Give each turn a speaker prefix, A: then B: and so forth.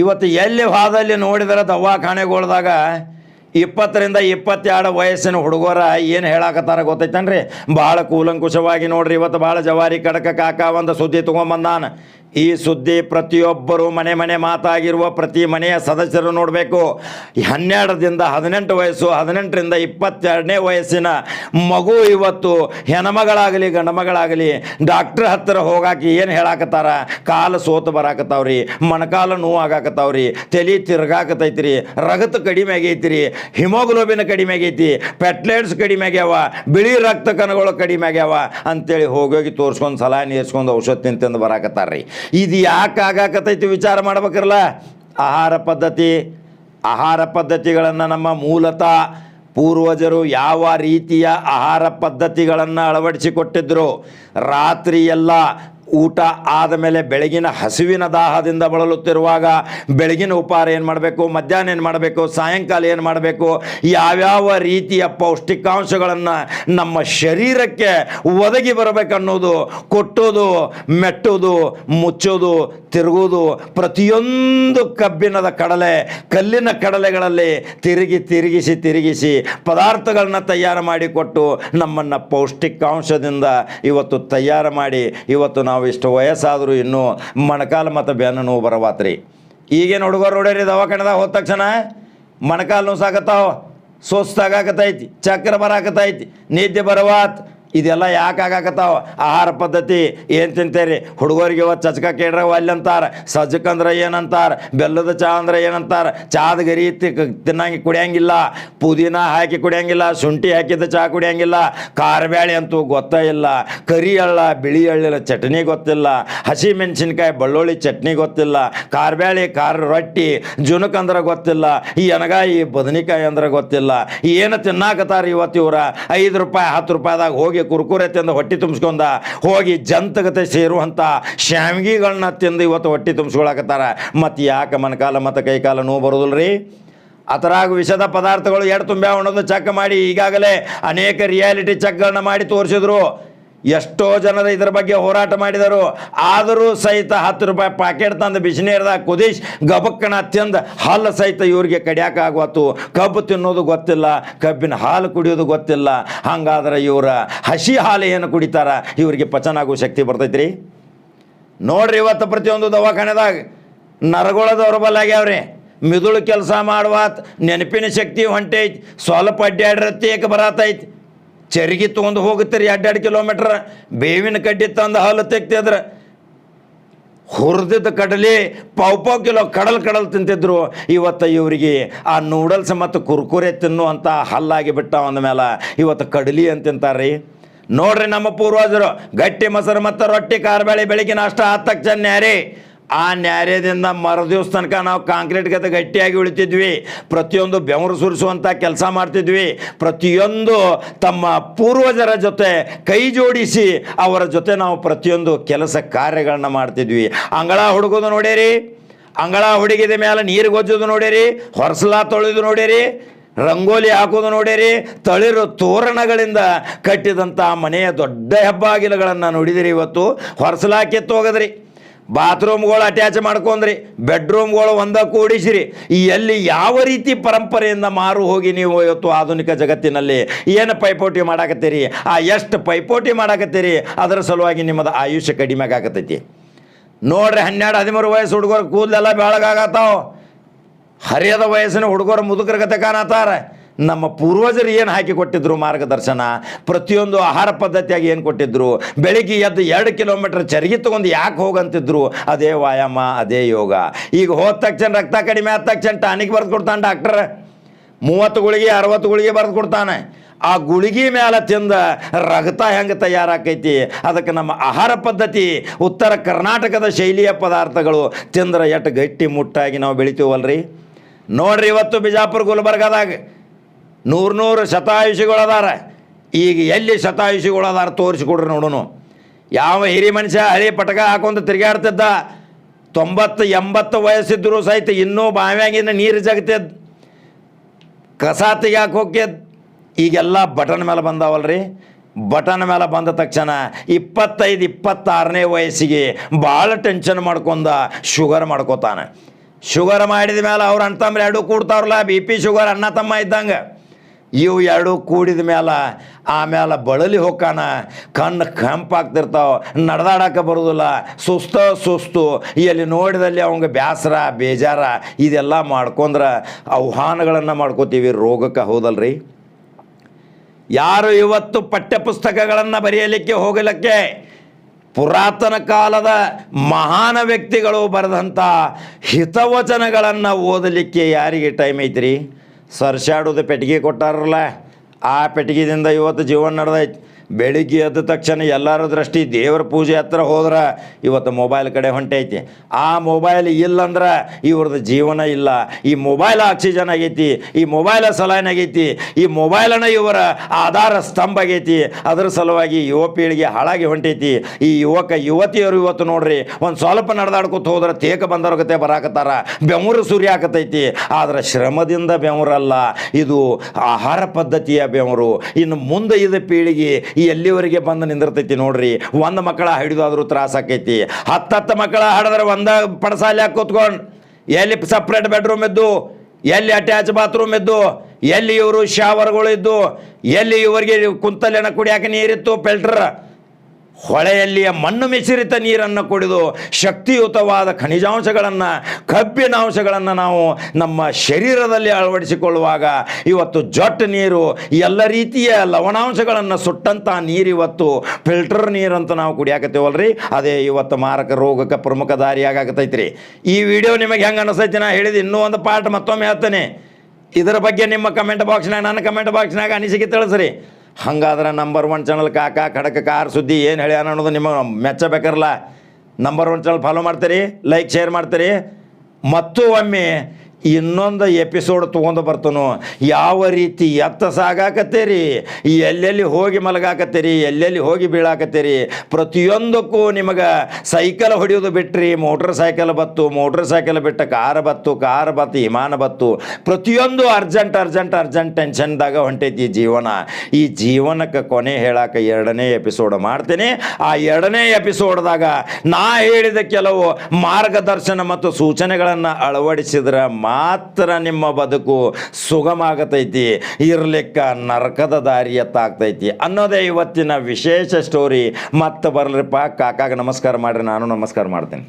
A: ಇವತ್ತು ಎಲ್ಲಿ ಹಾದಲ್ಲಿ ನೋಡಿದ್ರೆ ದವಾಖಾನೆಗಳ್ದಾಗ ಇಪ್ಪತ್ತರಿಂದ ಇಪ್ಪತ್ತೆರಡು ವಯಸ್ಸಿನ ಹುಡುಗರ ಏನು ಹೇಳಾಕತ್ತಾರ ಗೊತ್ತೈತನ್ರಿ? ಭಾಳ ಕೂಲಂಕುಷವಾಗಿ ನೋಡ್ರಿ, ಇವತ್ತು ಭಾಳ ಜವಾರಿ ಕಡಕ ಕಾಕ ಒಂದು ಸುದ್ದಿ ತೊಗೊಂಬಂದಾನ. ಈ ಸುದ್ದಿ ಪ್ರತಿಯೊಬ್ಬರು ಮನೆ ಮನೆ ಮಾತಾಗಿರುವ ಪ್ರತಿ ಮನೆಯ ಸದಸ್ಯರು ನೋಡಬೇಕು. ಹನ್ನೆರಡರಿಂದ ಹದಿನೆಂಟು ವಯಸ್ಸು, ಹದಿನೆಂಟರಿಂದ ಇಪ್ಪತ್ತೆರಡನೇ ವಯಸ್ಸಿನ ಮಗು ಇವತ್ತು ಹೆಣ್ಮಗಳಾಗಲಿ, ಗಂಡಮಗಳಾಗಲಿ ಡಾಕ್ಟ್ರ್ ಹತ್ತಿರ ಹೋಗಾಕಿ ಏನು ಹೇಳಾಕತ್ತಾರ? ಕಾಲು ಸೋತು ಬರಾಕತ್ತಾವ್ರಿ, ಮಣಕಾಲ ನೋವು ಆಗಾಕತ್ತಾವ್ರಿ, ತಲೆ ತಿರ್ಗಾಕತೈತ್ರಿ ರಗತ ಕಡಿಮೆ ಆಗೈತ್ರಿ, ಹಿಮೋಗ್ಲೋಬಿನ್ ಕಡಿಮೆ ಆಗೈತಿ ಪೆಟ್ಲೇಟ್ಸ್ ಕಡಿಮೆ ಆಗ್ಯಾವ, ಬಿಳಿ ರಕ್ತ ಕಣಗಳು ಕಡಿಮೆ ಆಗ್ಯಾವ ಅಂತೇಳಿ ಹೋಗೋಗಿ ತೋರಿಸ್ಕೊಂಡು ಸಲಹೆ ನೀರ್ಸ್ಕೊಂಡು ಔಷಧ ತಿಂತಂದು ಬರಾಕತ್ತಾರ್ರಿ. ಇದು ಯಾಕೆ ಆಗಾಕತೈತಿ ವಿಚಾರ ಮಾಡ್ಬೇಕಿರಲ್ಲ? ಆಹಾರ ಪದ್ಧತಿ, ಆಹಾರ ಪದ್ಧತಿಗಳನ್ನು ನಮ್ಮ ಮೂಲತಃ ಪೂರ್ವಜರು ಯಾವ ರೀತಿಯ ಆಹಾರ ಪದ್ಧತಿಗಳನ್ನು ಅಳವಡಿಸಿಕೊಟ್ಟಿದ್ರು? ರಾತ್ರಿ ಎಲ್ಲ ಊಟ ಆದ ಮೇಲೆ ಬೆಳಗಿನ ಹಸಿವಿನ ದಾಹದಿಂದ ಬಳಲುತ್ತಿರುವಾಗ ಬೆಳಗಿನ ಉಪಹಾರ ಏನು ಮಾಡಬೇಕು? ಮಧ್ಯಾಹ್ನ ಏನು ಮಾಡಬೇಕು? ಸಾಯಂಕಾಲ ಏನು ಮಾಡಬೇಕು? ಯಾವ್ಯಾವ ರೀತಿಯ ಪೌಷ್ಟಿಕಾಂಶಗಳನ್ನು ನಮ್ಮ ಶರೀರಕ್ಕೆ ಒದಗಿ ಬರಬೇಕನ್ನೋದು ಕೊಟ್ಟೋದು, ಮೆಟ್ಟೋದು, ಮುಚ್ಚೋದು ತಿರುಗೋದು ಪ್ರತಿಯೊಂದು ಕಬ್ಬಿಣದ ಕಡಲೆ ಕಲ್ಲಿನ ಕಡಲೆಗಳಲ್ಲಿ ತಿರುಗಿ ತಿರುಗಿಸಿ ತಿರುಗಿಸಿ ಪದಾರ್ಥಗಳನ್ನ ತಯಾರು ಮಾಡಿಕೊಟ್ಟು ನಮ್ಮನ್ನು ಪೌಷ್ಟಿಕಾಂಶದಿಂದ ಇವತ್ತು ತಯಾರು ಮಾಡಿ ಇವತ್ತು ನಾವು ಇಷ್ಟು ವಯಸ್ಸಾದರೂ ಇನ್ನೂ ಮೊಣಕಾಲು ಮತ್ತು ಬೆನ್ನು ನೋವು ಬರವಾತ್ರಿ. ಈಗೇನು ಹುಡುಗರು ನೋಡ್ಯಾರಿ ದವಾಖಾನೆದಾಗ ಹೋದ ತಕ್ಷಣ? ಮೊಣಕಾಲು ನೋವು ಸಾಕತ್ತಾವ? ಸುಸ್ತಾಗಾಕತೈತಿ ಚಕ್ರ ಬರಾಕತೈತಿ ನಿದ್ದೆ ಬರವಾತ್. ಇದೆಲ್ಲ ಯಾಕೆ ಆಗಾಕತ್ತಾವ? ಆಹಾರ ಪದ್ಧತಿ ಏನು ತಿಂತೇರಿ? ಹುಡುಗರಿಗೆ ಇವತ್ತು ಚಚ್ಕ ಕೇಳ್ರ ಅಲ್ಲಿ ಅಂತಾರ ಸಜ್ಜಕಂದ್ರೆ ಏನಂತಾರ, ಬೆಲ್ಲದ ಚಹಾ ಅಂದ್ರೆ ಏನಂತಾರ ಚಹಾದ ಗರಿ ತಿನ್ನಂಗೆ ಕುಡಿಯಂಗಿಲ್ಲ, ಪುದೀನ ಹಾಕಿ ಕುಡಿಯಂಗಿಲ್ಲ, ಶುಂಠಿ ಹಾಕಿದ ಚಹಾ ಕುಡಿಯಂಗಿಲ್ಲ ಖಾರಬ್ಯಾಳಿ ಅಂತೂ ಗೊತ್ತೇ ಇಲ್ಲ, ಕರಿ ಎಳ್ಳ ಬಿಳಿ ಎಳ್ಳಿಲ್ಲ ಚಟ್ನಿ ಗೊತ್ತಿಲ್ಲ, ಹಸಿ ಮೆಣಸಿನ್ಕಾಯಿ, ಬೆಳ್ಳುಳ್ಳಿ ಚಟ್ನಿ ಗೊತ್ತಿಲ್ಲ ಖಾರಬ್ಯಾಳಿ ಖಾರ ರೊಟ್ಟಿ, ಜುನಕ್ ಅಂದ್ರೆ ಗೊತ್ತಿಲ್ಲ, ಈ ಎನಗಾಯಿ ಬದನಿಕಾಯಿ ಅಂದ್ರೆ ಗೊತ್ತಿಲ್ಲ, ಏನು ತಿನ್ನಾಕತ್ತಾರ ಇವತ್ತು ಇವ್ರ? ಐದು ರೂಪಾಯಿ, ಹತ್ತು ರೂಪಾಯಿದಾಗ ಹೋಗಿ ಕುರ್ಕುರೆ ತಿಂದು ಹೊಟ್ಟೆ ತುಂಬಿಸ್ಕೊಂಡ ಹೋಗಿ ಜಂತಗತೆ ಸೇರುವಂಥ ಶ್ಯಾಮ್ಗಿಗಳನ್ನ ತಿಂದು ಇವತ್ತು ಹೊಟ್ಟೆ ತುಂಬಿಸ್ಕೊಳಕತ್ತಾರ. ಮತ್ತು ಯಾಕೆ ಮನಕಾಲ ಮತ್ತು ಕೈಕಾಲ ನೋವು ಬರೋದಿಲ್ಲ ರೀ ಅದರಾಗ ವಿಷದ ಪದಾರ್ಥಗಳು ಎರಡು ತುಂಬ್ಯಾವ ಅನ್ನೋದು ಚೆಕ್ ಮಾಡಿ ಈಗಾಗಲೇ ಅನೇಕ ರಿಯಾಲಿಟಿ ಚೆಕ್ಗಳನ್ನ ಮಾಡಿ ತೋರಿಸಿದ್ರು. ಎಷ್ಟೋ ಜನರು ಇದರ ಬಗ್ಗೆ ಹೋರಾಟ ಮಾಡಿದರು. ಆದರೂ ಸಹಿತ ಹತ್ತು ರೂಪಾಯಿ ಪ್ಯಾಕೆಟ್ ತಂದು ಬಿಸಿನೀರ್ದಾಗ ಕುದೀಶ್ ಗಬಕ್ಕಣ ತಿಂದು ಹಾಲು ಸಹಿತ ಇವ್ರಿಗೆ ಕಡಿಯಾಕ ಆಗುವತ್ತು. ಕಬ್ಬು ತಿನ್ನೋದು ಗೊತ್ತಿಲ್ಲ, ಕಬ್ಬಿನ ಹಾಲು ಕುಡಿಯೋದು ಗೊತ್ತಿಲ್ಲ. ಹಂಗಾದ್ರೆ ಇವರ ಹಸಿ ಹಾಲು ಏನು ಕುಡಿತಾರ? ಇವರಿಗೆ ಪಚನ ಶಕ್ತಿ ಬರ್ತೈತ್ರಿ? ನೋಡ್ರಿ ಇವತ್ತು ಪ್ರತಿಯೊಂದು ದವಾಖಾನೆದಾಗ ನರಗೊಳ ದೌರ್ಬಲ್ಯ ಆಗ್ಯಾವ್ರಿ. ಮಿದುಳು ಕೆಲಸ ಮಾಡುವಾತ್ ನೆನಪಿನ ಶಕ್ತಿ ಹೊಂಟೈತಿ. ಸ್ವಲ್ಪ ಅಡ್ಡಾಡಿರತ್ತೇಕ ಬರತೈತಿ. ಚರಿಗೆ ತೊಗೊಂಡು ಹೋಗುತ್ತೀರಿ ಎರಡು ಕಿಲೋಮೀಟ್ರ್. ಬೇವಿನ ಕಡ್ಡಿ ತಂದು ಹಾಲು ತೆಗ್ತಿದ್ರೆ ಹುರಿದಿದ್ದ ಕಡಲೆ ಪಾವು ಪಾವ್ ಕಿಲೋ ಕಡಲ್ ಕಡಲ್ ತಿಂತಿದ್ರು. ಇವತ್ತು ಇವರಿಗೆ ಆ ನೂಡಲ್ಸ್ ಮತ್ತು ಕುರ್ಕುರೆ ತಿನ್ನುವಂಥ ಹಲ್ಲಾಗಿ ಬಿಟ್ಟ ಅಂದ ಮೇಲೆ ಇವತ್ತು ಕಡಲಿ ಅಂತ ತಿಂತಾರೆ ನೋಡ್ರಿ ನಮ್ಮ ಪೂರ್ವಜರು ಗಟ್ಟಿ ಮೊಸರು ಮತ್ತು ರೊಟ್ಟಿ ಕಾರ್ಬೇಳೆ ಬೆಳಿಗ್ಗೆ ನಾಷ್ಟ ಆದ ತಕ್ಷಣ ಆ ನ್ಯಾರ್ಯದಿಂದ ಮರುದಿವ್ಸ ತನಕ ನಾವು ಕಾಂಕ್ರೀಟ್ ಗತೆ ಗಟ್ಟಿಯಾಗಿ ಉಳಿತಿದ್ವಿ. ಪ್ರತಿಯೊಂದು ಬೆವರು ಸುರಿಸುವಂಥ ಕೆಲಸ ಮಾಡ್ತಿದ್ವಿ. ಪ್ರತಿಯೊಂದು ತಮ್ಮ ಪೂರ್ವಜರ ಜೊತೆ ಕೈ ಜೋಡಿಸಿ ಅವರ ಜೊತೆ ನಾವು ಪ್ರತಿಯೊಂದು ಕೆಲಸ ಕಾರ್ಯಗಳನ್ನ ಮಾಡ್ತಿದ್ವಿ. ಅಂಗಳ ಹುಡುಗೋದು ನೋಡೇರಿ. ಅಂಗಳ ಹುಡುಗಿದ ಮೇಲೆ ನೀರು ಗೊಜ್ಜೋದು ನೋಡೇರಿ. ಹೊರಸಲ ತೊಳೆದು ನೋಡೇರಿ. ರಂಗೋಲಿ ಹಾಕೋದು ನೋಡಿರಿ. ತಳಿರು ತೋರಣಗಳಿಂದ ಕಟ್ಟಿದಂಥ ಮನೆಯ ದೊಡ್ಡ ಹೆಬ್ಬಾಗಿಲುಗಳನ್ನು ನೋಡಿದಿರಿ ಇವತ್ತು. ಹೊರಸಲಾ ಕಿತ್ತು ಹೋಗದ್ರಿ ಬಾತ್ರೂಮ್ಗಳು ಅಟ್ಯಾಚ್ ಮಾಡ್ಕೊಂಡ್ರಿ, ಬೆಡ್ರೂಮ್ಗಳು ಒಂದ ಕೂಡಿಸಿರಿ ಎಲ್ಲಿ ಯಾವ ರೀತಿ ಪರಂಪರೆಯಿಂದ ಮಾರು ಹೋಗಿ ನೀವು ಇವತ್ತು ಆಧುನಿಕ ಜಗತ್ತಿನಲ್ಲಿ? ಏನು ಪೈಪೋಟಿ ಮಾಡಾಕತ್ತೀರಿ? ಆ ಎಷ್ಟು ಪೈಪೋಟಿ ಮಾಡಾಕತ್ತೀರಿ? ಅದರ ಸಲುವಾಗಿ ನಿಮ್ಮದು ಆಯುಷ್ಯ ಕಡಿಮೆ ಆಗಾಕತ್ತೈತಿ. ನೋಡ್ರಿ ಹನ್ನೆರಡು ಹದಿಮೂರು ವಯಸ್ಸು ಹುಡುಗರು ಕೂದಲೆಲ್ಲ ಬೆಳಗಾಗತ್ತಾವ. ಹರಿಯದ ವಯಸ್ಸಿನ ಹುಡುಗರು ಮುದುಕರ ಗತೆ ಕಾಣತ್ತಾರ. ನಮ್ಮ ಪೂರ್ವಜರು ಏನು ಹಾಕಿ ಕೊಟ್ಟಿದ್ರು ಮಾರ್ಗದರ್ಶನ? ಪ್ರತಿಯೊಂದು ಆಹಾರ ಪದ್ಧತಿಯಾಗಿ ಏನು ಕೊಟ್ಟಿದ್ರು? ಬೆಳಿಗ್ಗೆ ಎದ್ದು ಎರಡು ಕಿಲೋಮೀಟರ್ ಚರಿಗೆ ತೊಗೊಂಡು ಯಾಕೆ ಹೋಗಂತಿದ್ರು? ಅದೇ ವ್ಯಾಯಾಮ, ಅದೇ ಯೋಗ. ಈಗ ಹೋದ ತಕ್ಷಣ ರಕ್ತ ಕಡಿಮೆ ಆದ ತಕ್ಷಣ ಟಾನಿಕ್ ಬರೆದು ಕೊಡ್ತಾನೆ ಡಾಕ್ಟರ್. ಮೂವತ್ತು ಗುಳಿಗೆ, ಅರವತ್ತು ಗುಳಿಗೆ ಬರೆದು ಕೊಡ್ತಾನೆ. ಆ ಗುಳಿಗೆ ಮೇಲೆ ತಿಂದ ರಕ್ತ ಹೆಂಗೆ ತಯಾರಾಕೈತಿ? ಅದಕ್ಕೆ ನಮ್ಮ ಆಹಾರ ಪದ್ಧತಿ, ಉತ್ತರ ಕರ್ನಾಟಕದ ಶೈಲಿಯ ಪದಾರ್ಥಗಳು ತಿಂದ್ರೆ ಎಷ್ಟು ಗಟ್ಟಿ ಮುಟ್ಟಾಗಿ ನಾವು ಬೆಳಿತೀವಲ್ರಿ? ನೋಡ್ರಿ ಇವತ್ತು ಬಿಜಾಪುರ ಗುಲ್ಬರ್ಗದಾಗ. ನೂರು ನೂರು ಶತಾಯುಷಿಗಳು ಅದಾರ ಈಗ ಎಲ್ಲಿ ಶತಾಯುಷಿಗಳದಾರ ತೋರಿಸಿಕೊಡ್ರಿ ನೋಡೋಣ ಯಾವ ಹಿರಿ ಮನುಷ್ಯ ಹಳಿ ಪಟಕ ಹಾಕೊಂಡು ತಿರುಗಾಡ್ತಿದ್ದ. ತೊಂಬತ್ತು, ಎಂಬತ್ತು ವಯಸ್ಸಿದ್ರು ಸಹಿತ ಇನ್ನೂ ಬಾವ್ಯಾಗಿನ ನೀರು ಜಗತ್ತಿದ್ದು ಕಸ ತೆಗ್ಯಾಕೆ ಹೋಗ್ಯದ. ಈಗೆಲ್ಲ ಬಟನ್ ಮೇಲೆ ಬಂದಾವಲ್ರಿ. ಬಟನ್ ಮೇಲೆ ಬಂದ ತಕ್ಷಣ ಇಪ್ಪತ್ತೈದು, ಇಪ್ಪತ್ತಾರನೇ ವಯಸ್ಸಿಗೆ ಭಾಳ ಟೆನ್ಷನ್ ಮಾಡ್ಕೊಂಡ ಶುಗರ್ ಮಾಡ್ಕೋತಾನೆ. ಶುಗರ್ ಮಾಡಿದ ಮೇಲೆ ಅವ್ರು ಅಣ್ಣ ತಮ್ಮ ಎರಡು ಕೂಡ್ತಾವ್ರಲ್ಲ, ಬಿ ಪಿ ಶುಗರ್ ಅಣ್ಣ, ತಮ್ಮ ಇದ್ದಂಗೆ. ಇವು ಎರಡು ಕೂಡಿದ ಮೇಲೆ ಆಮೇಲೆ ಬಳಲಿ ಹೊಕ್ಕಾನ, ಕಣ್ಣು ಕೆಂಪಾಗ್ತಿರ್ತಾವ, ನಡೆದಾಡಕ್ಕೆ ಬರೋದಿಲ್ಲ. ಸುಸ್ತ ಸುಸ್ತು. ಎಲ್ಲಿ ನೋಡಿದಲ್ಲಿ ಅವಂಗೆ ಬೇಸರ ಬೇಜಾರ, ಇದೆಲ್ಲ ಮಾಡ್ಕೊಂಡ್ರೆ ಆಹ್ವಾನಗಳನ್ನು ಮಾಡ್ಕೋತೀವಿ. ರೋಗಕ್ಕೆ ಹೌದಲ್ರಿ? ಯಾರು ಇವತ್ತು ಪಠ್ಯಪುಸ್ತಕಗಳನ್ನು ಬರೆಯಲಿಕ್ಕೆ ಹೋಗಲಿಕ್ಕೆ? ಪುರಾತನ ಕಾಲದ ಮಹಾನ ವ್ಯಕ್ತಿಗಳು ಬರೆದಂಥ ಹಿತವಚನಗಳನ್ನು ಓದಲಿಕ್ಕೆ ಯಾರಿಗೆ ಟೈಮ್ ಐತ್ರಿ? ಸರ್ಸಾಡೋದು ಪೆಟ್ಟಿಗೆ ಕೊಟ್ಟಾರಲ್ಲ ಆ ಪೆಟ್ಟಿಗೆದಿಂದ ಇವತ್ತು ಜೀವನ ನಡೆದೈತಿ. ಬೆಳಿಗ್ಗೆ ಎದ್ದ ತಕ್ಷಣ ಎಲ್ಲರ ದೃಷ್ಟಿ ದೇವರ ಪೂಜೆ ಹತ್ರ ಹೋದ್ರೆ ಇವತ್ತು ಮೊಬೈಲ್ ಕಡೆ ಹೊಂಟೈತಿ. ಆ ಮೊಬೈಲ್ ಇಲ್ಲಂದ್ರೆ ಇವ್ರದ್ದು ಜೀವನ ಇಲ್ಲ. ಈ ಮೊಬೈಲ್ ಆಕ್ಸಿಜನ್ ಆಗೈತಿ, ಈ ಮೊಬೈಲ ಸಲೈನ್ ಆಗೈತಿ, ಈ ಮೊಬೈಲನ ಇವರ ಆಧಾರ ಸ್ತಂಭ ಆಗೈತಿ. ಅದರ ಸಲುವಾಗಿ ಯುವ ಪೀಳಿಗೆ ಹಾಳಾಗಿ ಹೊಂಟೈತಿ. ಈ ಯುವಕ, ಯುವತಿಯರು ಇವತ್ತು ನೋಡ್ರಿ, ಒಂದು ಸ್ವಲ್ಪ ನಡೆದಾಡ್ಕೊತ ಹೋದ್ರೆ ತೇಕ ಬಂದವ್ರ ಬರಾಕತ್ತಾರ. ಬೆವರು ಸುರಿಯಾಕತೈತಿ ಆದ್ರೆ ಶ್ರಮದಿಂದ ಬೆವರಲ್ಲ ಇದು ಆಹಾರ ಪದ್ಧತಿಯ ಬೆವರು ಇನ್ನು ಮುಂದೆ ಇದು ಪೀಳಿಗೆ ಈ ಎಲ್ಲಿವರೆಗೆ ಬಂದು ನಿಂದಿರ್ತೈತಿ ನೋಡ್ರಿ. ಒಂದು ಮಕ್ಕಳ ಹಿಡಿದಾದ್ರೂ ತ್ರಾಸ ಆಕೈತಿ. ಹತ್ತತ್ತು ಮಕ್ಕಳ ಹಾಡಿದ್ರೆ ಒಂದ ಪಡಸಾಲಿ ಕೂತ್ಕೊಂಡು. ಎಲ್ಲಿ ಸಪ್ರೇಟ್ ಬೆಡ್ರೂಮ್ ಇದ್ದು, ಎಲ್ಲಿ ಅಟ್ಯಾಚ್ ಬಾತ್ರೂಮ್ ಇದ್ದು, ಎಲ್ಲಿ ಇವರು ಶಾವರ್ಗಳು ಇದ್ದು, ಎಲ್ಲಿ ಇವರಿಗೆ ಕುಂತಲೆನ ಕುಡಿಯಾಕ ನೀರಿತ್ತು ಫಿಲ್ಟರ್ ಹೊಳೆಯಲ್ಲಿಯ ಮಣ್ಣು ಮಿಶ್ರಿತ ನೀರನ್ನು ಕುಡಿದು ಶಕ್ತಿಯುತವಾದ ಖನಿಜಾಂಶಗಳನ್ನು ಕಬ್ಬಿನಾಂಶಗಳನ್ನು ನಾವು ನಮ್ಮ ಶರೀರದಲ್ಲಿ ಅಳವಡಿಸಿಕೊಳ್ಳುವಾಗ ಇವತ್ತು ಜೊಟ್ಟ ನೀರು, ಎಲ್ಲ ರೀತಿಯ ಲವಣಾಂಶಗಳನ್ನು ಸುಟ್ಟಂಥ ನೀರು ಇವತ್ತು ಫಿಲ್ಟರ್ ನೀರಂತ ನಾವು ಕುಡಿಯಾಕತ್ತೀವಲ್ರಿ? ಅದೇ ಇವತ್ತು ಮಾರಕ ರೋಗಕ್ಕೆ ಪ್ರಮುಖ ದಾರಿಯಾಗತೈತ್ರಿ ಈ ವಿಡಿಯೋ ನಿಮಗೆ ಹೆಂಗೆ ಅನಿಸ್ತೈತಿ ನಾ ಹೇಳಿದ ಇನ್ನೂ ಒಂದು ಪಾಠ ಮತ್ತೊಮ್ಮೆ ಹೇಳ್ತೇನೆ. ಇದರ ಬಗ್ಗೆ ನಿಮ್ಮ ಕಮೆಂಟ್ ಬಾಕ್ಸ್ನಾಗ ನನ್ನ ಕಮೆಂಟ್ ಬಾಕ್ಸ್ನಾಗ ಅನಿಸಿಕೆ ತಿಳಿಸ್ರಿ. ಹಂಗಾದ್ರೆ ನಂಬರ್ ಒನ್ ಚಾನಲ್ ಕಾಕ, ಖಡಕ ಕಾರ್ ಸುದ್ದಿ ಏನು ಹೇಳ್ಯಾನ ಅನ್ನೋದು ನಿಮಗೆ ಮೆಚ್ಚಬೇಕರಲ್ಲ ನಂಬರ್ ಒನ್ ಚಾನಲ್ ಫಾಲೋ ಮಾಡ್ತೀರಿ ಲೈಕ್ ಶೇರ್ ಮಾಡ್ತೀರಿ. ಮತ್ತು ಒಮ್ಮೆ ಇನ್ನೊಂದು ಎಪಿಸೋಡ್ ತೊಗೊಂಡು ಬರ್ತನು. ಯಾವ ರೀತಿ ಎತ್ತ ಸಾಗಾಕತ್ತೀರಿ? ಎಲ್ಲೆಲ್ಲಿ ಹೋಗಿ ಮಲಗಾಕತ್ತೀರಿ? ಎಲ್ಲೆಲ್ಲಿ ಹೋಗಿ ಬೀಳಾಕತ್ತೀರಿ? ಪ್ರತಿಯೊಂದಕ್ಕೂ ನಿಮಗೆ ಸೈಕಲ್ ಹೊಡೆಯೋದು ಬಿಟ್ರಿ. ಮೋಟ್ರ್ ಸೈಕಲ್ ಬತ್ತು ಮೋಟ್ರ್ ಸೈಕಲ್ ಬಿಟ್ಟ ಕಾರ್ ಬತ್ತು ಕಾರ್ ಬತ್ತು, ವಿಮಾನ ಬತ್ತು. ಪ್ರತಿಯೊಂದು ಅರ್ಜೆಂಟ್ ಅರ್ಜೆಂಟ್ ಅರ್ಜೆಂಟ್ ಟೆನ್ಷನ್ದಾಗ ಹೊಂಟೈತಿ ಜೀವನ. ಈ ಜೀವನಕ್ಕೆ ಕೊನೆ ಹೇಳಾಕ ಎರಡನೇ ಎಪಿಸೋಡ್ ಮಾಡ್ತೀನಿ. ಆ ಎರಡನೇ ಎಪಿಸೋಡ್ದಾಗ ನಾ ಹೇಳಿದ ಕೆಲವು ಮಾರ್ಗದರ್ಶನ ಮತ್ತು ಸೂಚನೆಗಳನ್ನು ಅಳವಡಿಸಿದ್ರೆ ಮಾತ್ರ ನಿಮ್ಮ ಬದುಕು ಸುಗಮ ಆಗತೈತಿ ಇರ್ಲಿಕ್ಕ ನರಕದ ದಾರಿ ಎತ್ತಾಗ್ತೈತಿ ಅನ್ನೋದೇ ಇವತ್ತಿನ ವಿಶೇಷ ಸ್ಟೋರಿ ಮತ್ತೆ ಬರಲಿಪ್ಪ ಕಾಕಾಗ ನಮಸ್ಕಾರ ಮಾಡ್ರಿ, ನಾನು ನಮಸ್ಕಾರ ಮಾಡ್ತೀನಿ.